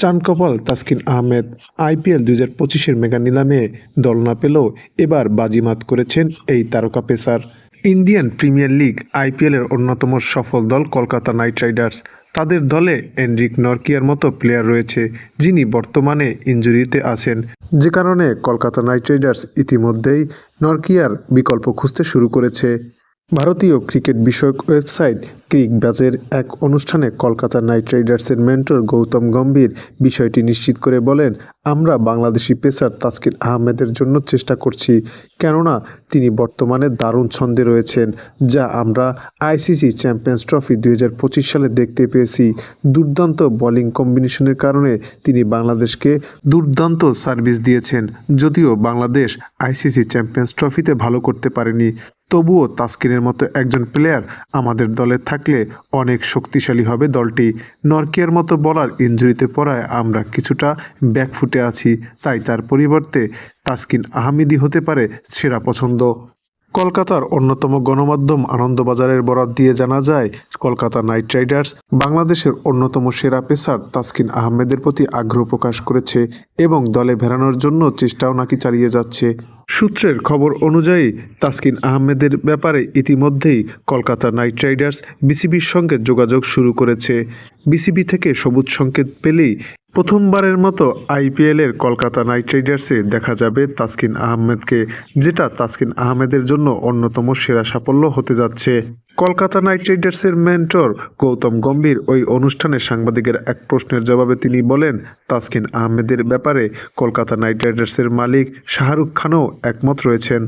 চানকপাল Taskin Ahmed. IPL দুই হাজার পঁচিশের মেগা নিলামে দল না পেলেও এবার বাজিমাত করেছেন এই তারকা পেসার। ইন্ডিয়ান প্রিমিয়ার লিগ আইপিএলের অন্যতম সফল দল কলকাতা নাইট রাইডার্স। তাদের দলে এনরিক নরকিয়ার মতো প্লেয়ার রয়েছে, যিনি বর্তমানে ইনজুরিতে আছেন। যে কারণে কলকাতা নাইট রাইডার্স ইতিমধ্যেই নরকিয়ার বিকল্প খুঁজতে শুরু করেছে। ভারতীয় ক্রিকেট বিষয়ক ওয়েবসাইট ক্রিকবাজের এক অনুষ্ঠানে কলকাতা নাইট রাইডার্সের মেন্টর গৌতম গম্ভীর বিষয়টি নিশ্চিত করে বলেন, আমরা বাংলাদেশি পেসার তাসকিন আহমেদের জন্য চেষ্টা করছি, কেননা তিনি বর্তমানে দারুণ ছন্দে রয়েছেন, যা আমরা আইসিসি চ্যাম্পিয়ন্স ট্রফি দুই হাজার পঁচিশ সালে দেখতে পেয়েছি। দুর্দান্ত বোলিং কম্বিনেশনের কারণে তিনি বাংলাদেশকে দুর্দান্ত সার্ভিস দিয়েছেন, যদিও বাংলাদেশ আইসিসি চ্যাম্পিয়ন্স ট্রফিতে ভালো করতে পারেনি। তবুও তাস্কিনের মতো একজন প্লেয়ার আমাদের দলে থাকলে অনেক শক্তিশালী হবে দলটি। নরকিয়ার মতো বলার ইঞ্জুরিতে পড়ায় আমরা কিছুটা ব্যাকফুটে আছি, তাই তার পরিবর্তে তাসকিন আহমেদি হতে পারে সেরা পছন্দ। কলকাতার অন্যতম গণমাধ্যম আনন্দবাজারের বরাত দিয়ে জানা যায়, কলকাতা নাইট রাইডার্স বাংলাদেশের অন্যতম সেরা পেসার তাসকিন আহমেদের প্রতি আগ্রহ প্রকাশ করেছে এবং দলে ভেড়ানোর জন্য চেষ্টাও নাকি চালিয়ে যাচ্ছে। সূত্রের খবর অনুযায়ী, তাসকিন আহমেদের ব্যাপারে ইতিমধ্যেই কলকাতা নাইট রাইডার্স বিসিবির সঙ্গে যোগাযোগ শুরু করেছে। বিসিবি থেকে সবুজ সংকেত পেলেই প্রথমবারের মতো আইপিএলের কলকাতা নাইট রাইডার্সে দেখা যাবে তাসকিন আহমেদকে, যেটা তাসকিন আহমেদের জন্য অন্যতম সেরা সাফল্য হতে যাচ্ছে। কলকাতা নাইট রাইডার্সের মেন্টর গৌতম গম্ভীর ওই অনুষ্ঠানে সাংবাদিকের এক প্রশ্নের জবাবে তিনি বলেন, তাসকিন আহমেদের ব্যাপারে কলকাতা নাইট রাইডার্সের মালিক শাহরুখ খানও একমত রয়েছেন।